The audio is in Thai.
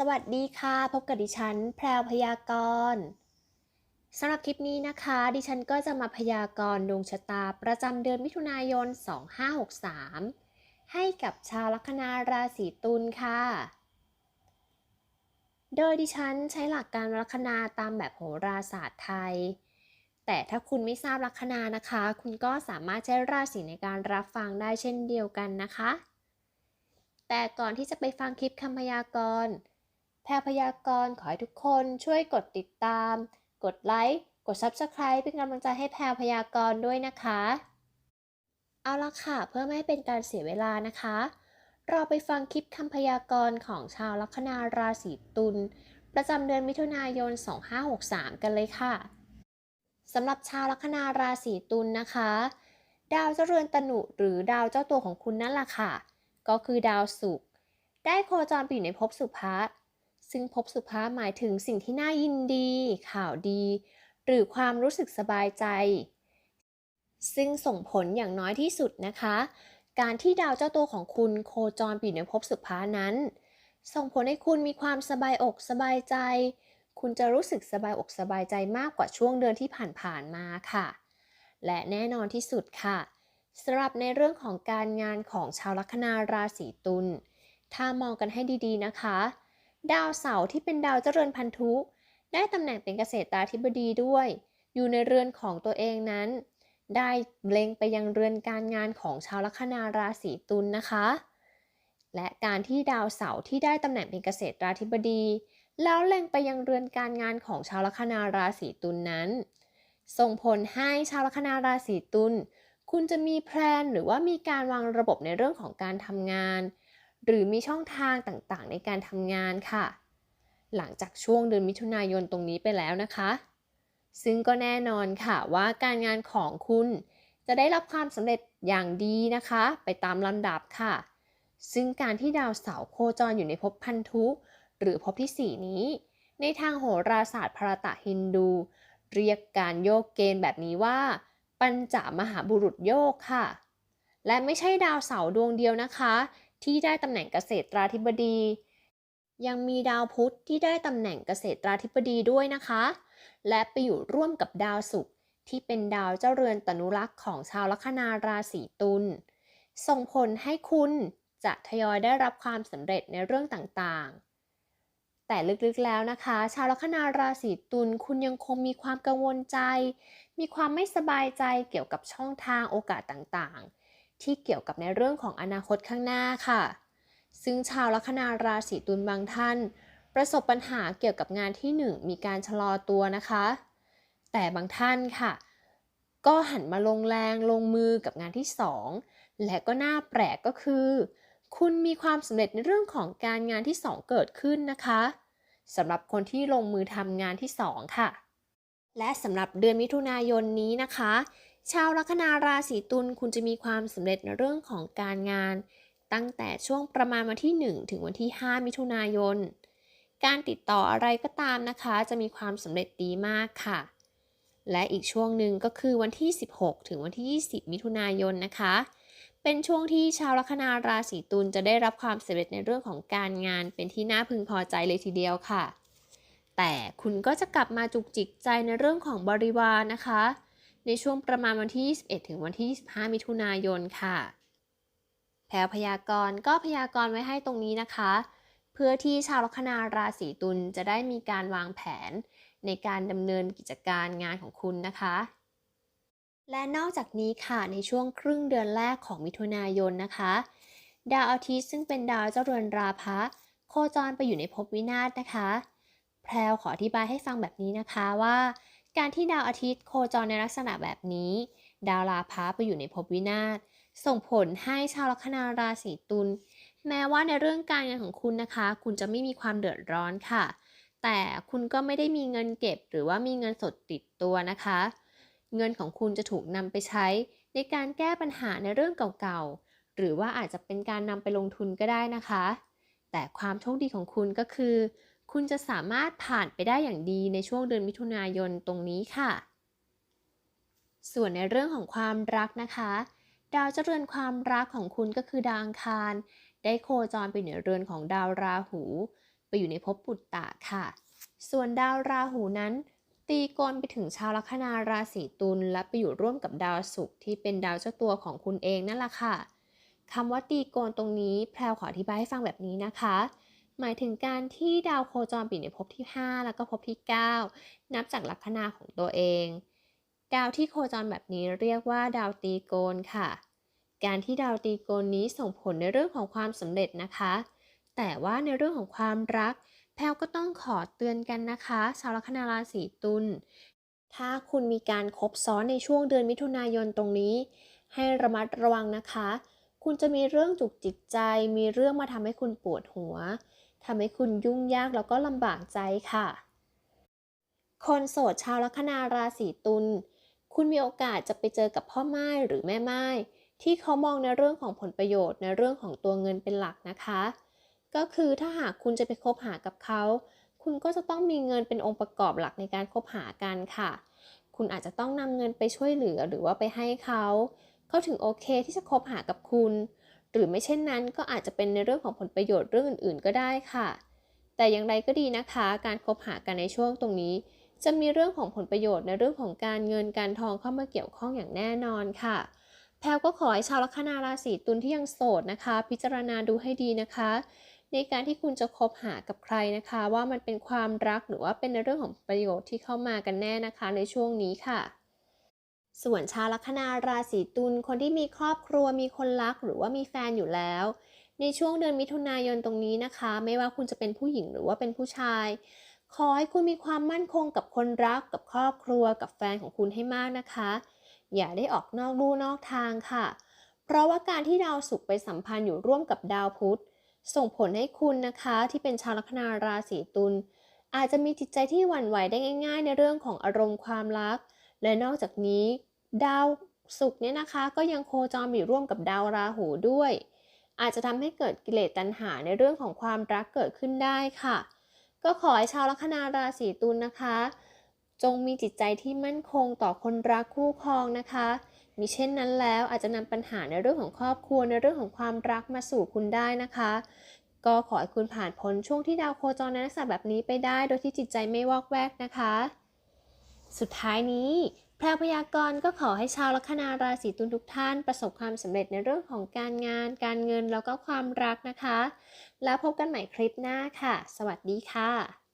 สวัสดีค่ะ พบกับดิฉัน แพรวพยากรณ์สำหรับคลิปนี้นะคะ ดิฉันก็จะมาพยากรณ์ดวงชะตาประจำเดือนมิถุนายน 2563 ให้กับชาวลัคนาราศีตุลค่ะ โดยดิฉันใช้หลักการลัคนาตามแบบโหราศาสตร์ไทย แต่ถ้าคุณไม่ทราบลัคนานะคะ คุณก็สามารถใช้ราศีในการรับฟังได้เช่นเดียวกันนะคะ แต่ก่อนที่จะไปฟังคลิปคำพยากรณ์ แพรพยากรขอให้ทุกคนช่วยกดติดตาม กดไลค์กด Subscribe เป็นกำลังใจให้แพรพยากรด้วยนะคะ เอาละค่ะเพื่อไม่ให้เป็นการเสียเวลานะคะ เราไปฟังคลิปคำพยากรณ์ของชาวลัคนาราศีตุลประจำเดือนมิถุนายน 2563 กันเลยค่ะสำหรับชาวลัคนาราศีตุลนะคะ ดาวเจริญตนุหรือดาวเจ้าตัวของคุณนั่นแหละค่ะ ก็คือดาวศุกร์ได้โคจรไปอยู่ในภพสุภะ ซึ่งภพสุภาหมายถึงสิ่งที่น่ายินดี ข่าวดี หรือความรู้สึกสบายใจ ซึ่งส่งผลอย่างน้อยที่สุดนะคะ การที่ดาวเจ้าตัวของคุณโคจรไปอยู่ในภพสุภานั้น ส่งผลให้คุณมีความสบายอกสบายใจ คุณจะรู้สึกสบายอกสบายใจมากกว่าช่วงเดือนที่ผ่านๆมาค่ะ และแน่นอนที่สุดค่ะสำหรับในเรื่องของการงานของชาวลัคนาราศีตุลถ้ามองกันให้ดีๆนะคะ ดาวเสาร์ที่เป็นดาวเจริญพันธุ ได้ตำแหน่งเป็นเกษตราธิบดีด้วย อยู่ในเรือนของตัวเองนั้น ได้เล็งไปยังเรือนการงานของชาวลัคนาราศีตุลนะคะ และการที่ดาวเสาร์ที่ได้ตำแหน่งเป็นเกษตราธิบดี แล้วเล็งไปยังเรือนการงานของชาวลัคนาราศีตุลนนั้น ส่งผลให้ชาวลัคนาราศีตุลคุณจะมีแพลนหรือว่ามีการวางระบบในเรื่องของการทำงาน หรือมีช่องทางต่างๆ ในการทำงานค่ะ หลังจากช่วงเดือนมิถุนายนตรงนี้ไปแล้วนะคะ ซึ่งก็แน่นอนค่ะว่าการงานของคุณจะได้รับความสำเร็จอย่างดีนะคะ ไปตามลำดับค่ะ ซึ่งการที่ดาวเสาร์โคจรอยู่ในภพพันธุ หรือภพที่ 4 นี้ ในทางโหราศาสตร์พระตะฮินดู เรียกการโยกเกณฑ์แบบนี้ว่า ปัญจมหาบุรุษโยกค่ะ และไม่ใช่ดาวเสาร์ดวงเดียวนะคะ ที่ได้ตำแหน่งเกษตราธิบดี ยังมีดาวพุธที่ได้ตำแหน่งเกษตราธิบดีด้วยนะคะ และไปอยู่ร่วมกับดาวศุกร์ที่เป็นดาวเจ้าเรือนตนุรักษ์ของชาวลัคนาราศีตุลส่งผลให้คุณจะทยอยได้รับความสำเร็จในเรื่องต่างๆ แต่ลึกๆแล้วนะคะ ชาวลัคนาราศีตุลคุณยังคงมีความกังวลใจ มีความไม่สบายใจเกี่ยวกับช่องทางโอกาสต่างๆ ที่เกี่ยวกับในเรื่องของอนาคตข้างหน้าค่ะ ซึ่งชาวลัคนาราศีตุลบางท่าน ประสบปัญหาเกี่ยวกับงานที่ 1 มีการชะลอตัวนะคะ แต่บางท่านค่ะ ก็หันมาลงแรงลงมือกับงานที่ 2 และก็น่าแปลกก็คือ คุณมีความสำเร็จในเรื่องของการงานที่ 2 เกิดขึ้นนะคะสำหรับคนที่ลงมือทำงานที่ 2 ค่ะ และสำหรับเดือนมิถุนายนนี้นะคะ ชาวลัคนาราศีตุลคุณจะมีความสำเร็จในเรื่องของการงาน ตั้งแต่ช่วงประมาณวันที่ 1 ถึงวันที่ 5 มิถุนายน การติดต่ออะไรก็ตามนะคะ จะมีความสำเร็จดีมากค่ะ และอีกช่วงหนึ่งก็คือวันที่ 16 ถึงวันที่ 20 มิถุนายนนะคะ เป็นช่วงที่ชาวลัคนาราศีตุลจะได้รับความสำเร็จในเรื่องของการงาน เป็นที่น่าพึงพอใจเลยทีเดียวค่ะ แต่คุณก็จะกลับมาจุกจิกใจในเรื่องของบริวารนะคะ ในช่วงประมาณวันที่ 21 ถึงวันที่ 25 มิถุนายนค่ะ แผวพยากรณ์ก็พยากรณ์ไว้ให้ตรงนี้นะคะ เพื่อที่ชาวลัคนาราศีตุลจะได้มีการวางแผนในการดำเนินกิจการงานของคุณนะคะ และนอกจากนี้ค่ะในช่วงครึ่งเดือนแรกของมิถุนายนนะคะ ดาวอาทิตย์ซึ่งเป็นดาวเจ้าเรือนราพะโคจรไปอยู่ในภพวินาศนะคะ แพรวขออธิบายให้ฟังแบบนี้นะคะว่า การที่ดาวอาทิตย์โคจรในลักษณะแบบนี้ ดาวราพะไปอยู่ในภพวินาศส่งผลให้ชาวลัคนาราศีตุลแม้ว่าในเรื่องการเงินของคุณนะคะ คุณจะไม่มีความเดือดร้อนค่ะ แต่คุณก็ไม่ได้มีเงินเก็บ หรือว่ามีเงินสดติดตัวนะคะ เงินของคุณจะถูกนำไปใช้ ในการแก้ปัญหาในเรื่องเก่าๆ หรือว่าอาจจะเป็นการนำไปลงทุนก็ได้นะคะ แต่ความโชคดีของคุณก็คือ คุณจะสามารถผ่านไปได้อย่างดีในช่วงเดือนมิถุนายนตรงนี้ค่ะ ส่วนในเรื่องของความรักนะคะ ดาวเจริญความรักของคุณก็คือดาวอังคาร ได้โคจรไปในเรือนของดาวราหู ไปอยู่ในภพปุตตะค่ะ ส่วนดาวราหูนั้น ตีกรไปถึงชาวลัคนาราศีตุลและไปอยู่ร่วมกับดาวศุกร์ที่เป็นดาวเจ้าตัวของคุณเองนั่นแหละค่ะคำว่าตีโกนตรงนี้แพรวขออธิบายให้ฟังแบบนี้นะคะ หมายถึงการที่ดาวโคจรอยู่ในภพที่ 5 แล้วก็ภพที่ 9 นับจากลัคนาของตัวเอง ดาวที่โคจรแบบนี้เรียกว่าดาวตีโกนค่ะ การที่ดาวตีโกนนี้ส่งผลในเรื่องของความสำเร็จนะคะ แต่ว่าในเรื่องของความรัก แพลวก็ต้องขอเตือนกันนะคะ ชาวลัคนาราศีตุลถ้าคุณมีการคบซ้อนในช่วงเดือนมิถุนายนตรงนี้ ให้ระมัดระวังนะคะ คุณจะมีเรื่องจุกจิกใจ มีเรื่องมาทำให้คุณปวดหัว ทำให้คุณยุ่งยากแล้วก็ลำบากใจค่ะ คนโสดชาวลัคนาราศีตุล คุณมีโอกาสจะไปเจอกับพ่อไม้หรือแม่ไม้ที่เขามองในเรื่องของผลประโยชน์ในเรื่องของตัวเงินเป็นหลักนะคะ ก็คือถ้าหากคุณจะไปคบหากับเขา คุณก็จะต้องมีเงินเป็นองค์ประกอบหลักในการคบหากันค่ะ คุณอาจจะต้องนำเงินไปช่วยเหลือหรือว่าไปให้เขา เขาถึงโอเคที่จะคบหากับคุณ หรือไม่เช่นนั้นก็อาจจะเป็นในเรื่องของผลประโยชน์เรื่องอื่น ๆ ก็ได้ค่ะ แต่อย่างไรก็ดีนะคะ การคบหากันในช่วงตรงนี้ จะมีเรื่องของผลประโยชน์ในเรื่องของการเงินการทองเข้ามาเกี่ยวข้องอย่างแน่นอนค่ะ แพลวก็ขอให้ชาวลัคนาราศีตุลที่ยังโสดนะคะ พิจารณาดูให้ดีนะคะ ในการที่คุณจะคบหากับใครนะคะ ว่ามันเป็นความรักหรือว่าเป็นในเรื่องของประโยชน์ที่เข้ามากันแน่นะคะ ในช่วงนี้ค่ะ ส่วนชาวลัคนาราศีตุลคนที่มีครอบครัวมีคนรักหรือว่ามีแฟนอยู่แล้ว ในช่วงเดือนมิถุนายนตรงนี้นะคะ ไม่ว่าคุณจะเป็นผู้หญิงหรือว่าเป็นผู้ชาย ขอให้คุณมีความมั่นคงกับคนรักกับครอบครัวกับแฟนของคุณให้มากนะคะ อย่าได้ออกนอกลู่นอกทางค่ะ เพราะว่าการที่ดาวศุกร์ไปสัมพันธ์อยู่ร่วมกับดาวพุธส่งผลให้คุณนะคะที่เป็นชาวลัคนาราศีตุลอาจจะมีจิตใจที่หวั่นไหวได้ง่าย ๆ ในเรื่องของอารมณ์ความรัก และนอกจากนี้ ดาวศุกร์เนี่ยนะคะก็ยังโคจรอยู่ร่วมกับดาวราหูด้วย อาจจะทำให้เกิดกิเลสตัณหาในเรื่องของความรักเกิดขึ้นได้ค่ะ ก็ขอให้ชาวลัคนาราศีตุลนะคะ จงมีจิตใจที่มั่นคงต่อคนรักคู่ครองนะคะมิเช่นนั้นแล้วอาจจะนำปัญหาในเรื่องของครอบครัวในเรื่องของความรักมาสู่คุณได้นะคะ ก็ขอให้คุณผ่านพ้นช่วงที่ดาวโคจรในลักษณะแบบนี้ไปได้ โดยที่จิตใจไม่วอกแวกนะคะ สุดท้ายนี้ พรพยากรณ์ก็ขอให้ชาวลัคนาราศีตุลทุกท่านประสบความสำเร็จในเรื่องของการงาน การเงินแล้วก็ความรักนะคะ แล้วพบกันใหม่คลิปหน้าค่ะ สวัสดีค่ะ